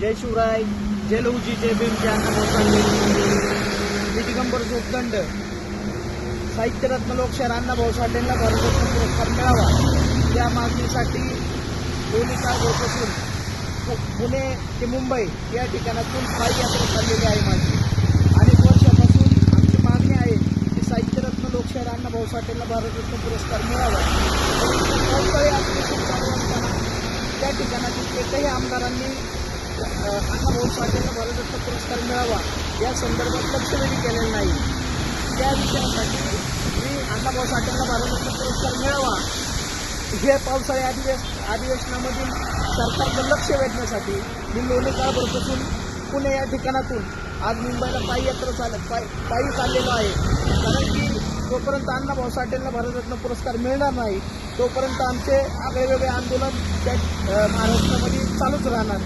जय शिवराय जय लहुजी जय भीम जय अण्णाभाऊ साठे मी दिगंबर जोपदंड साहित्यरत्न लोकशाहीर अण्णाभाऊ साठेंना भारतरत्न पुरस्कार मिळावा. या मागणीसाठी दोन्ही चार पु- पुणे ते मुंबई या ठिकाणातून पायी यात्रा चाललेली आहे माझी. अनेक वर्षापासून आमची मागणी आहे की साहित्यरत्न लोकशाहीर अण्णाभाऊ साठेंना भारतरत्न पुरस्कार मिळावा. त्या ठिकाणातील एकही आमदारांनी अ, अण्णाभाऊ भारतरत्न पुरस्कार मिळावा या संदर्भात लक्षवेधी केलेलं नाही त्या विषयासाठी मी अण्णाभाऊ साठेंना भारतरत्न पुरस्कार मिळावा हे पावसाळी अधिवेश अधिवेशनामधील सरकारचं लक्ष वेधण्यासाठी मी लोणी काळभरपासून पुणे या ठिकाणातून आज मुंबईला पायी यात्रा चालत पायी पायी चाललेलो आहे कारण की जोपर्यंत अण्णाभाऊ साठेंना भारतरत्न पुरस्कार मिळणार नाही तोपर्यंत आमचे वेगवेगळे आंदोलन त्या महाराष्ट्रामध्ये चालूच राहणार